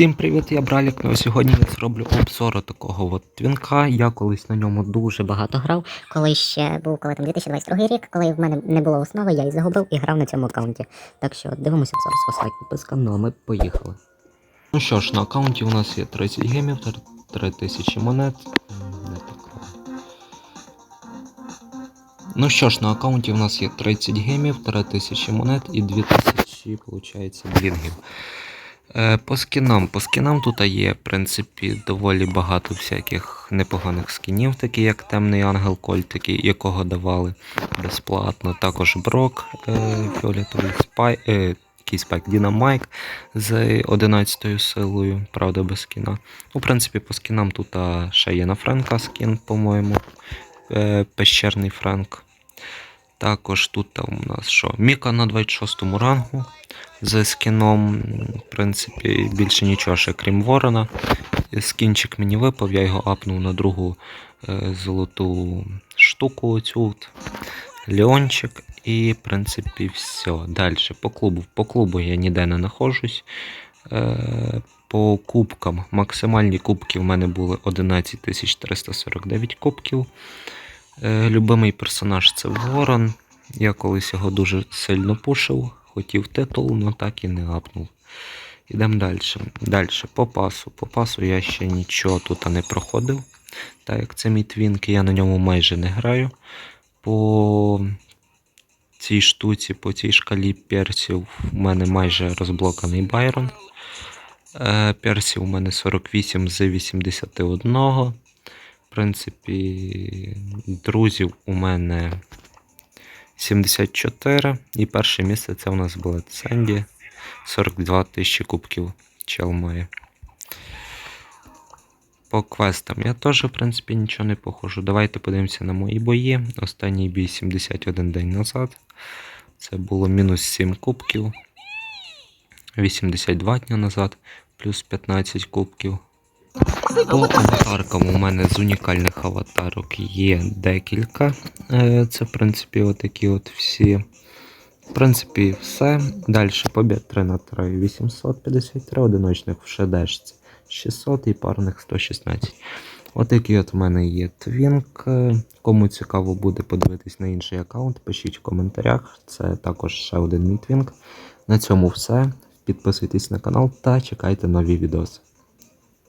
Всім привіт, я Бралік. Ну, сьогодні я зроблю обзор такого от твінка. Я колись на ньому дуже багато грав. коли ще був коли там 2022 рік, коли в мене не було основи, я її загубив і грав на цьому аккаунті. Так що дивимося обзор з вас лайк. Підписка, ну а ми поїхали. Ну що ж, на аккаунті у нас є 30 гемів, 3000 монет. Не так. Ну що ж, на аккаунті у нас є 30 гемів, 3000 монет і 2000, виходить, блінгів. Е, По скінам. По скінам тут є, в принципі, доволі багато всяких непоганих скінів, такі як Темний Ангел Кольт, якого давали безплатно. Також Брок, е, Фіолетовий Спай, е, спайк Дінамайк з 11 силою, правда, без скіна. Ну, в принципі, по скінам тут ще є на Френка скін, по-моєму. Е, Пещерний Френк. Також тут там у нас що? Міка на 26 му рангу з скіном. В принципі, більше нічого ще крім Ворона. Скінчик мені випав, я його апнув на другу е, золоту штуку. Оцю. Леончик. І, в принципі, все. Далі по клубу. По клубу я ніде не знаходжусь. Е, по кубкам. Максимальні кубки в мене були 11 349 кубків. Е, любимий персонаж це Ворон. Я колись його дуже сильно пушив, хотів титул, але так і не апнув. Ідемо далі. Далі, по пасу. По пасу я ще нічого тут не проходив. Так як це мій твінк, я на ньому майже не граю. По цій штуці, по цій шкалі персів у мене майже розблоканий Байрон. Е, Персів у мене 48 з 81. В принципі, друзів у мене 74. І перше місце це у нас було Сенді. 42 тисячі кубків чел має. По квестам я теж, в принципі, нічого не похожу. Давайте подивимося на мої бої. Останній бій 71 день назад. Це було мінус 7 кубків. 82 дня назад, плюс 15 кубків. По аватаркам у мене з унікальних аватарок є декілька. Е, Це, в принципі, отакі от всі. В принципі, все. Далі побід 3 на 3 853, одиночних в шедешці 600 і парних 116. Отакий от в мене є твінк. Е, Кому цікаво буде подивитись на інший аккаунт, пишіть в коментарях. Це також ще один мій твінк. На цьому все. Підписуйтесь на канал та чекайте нові відоси.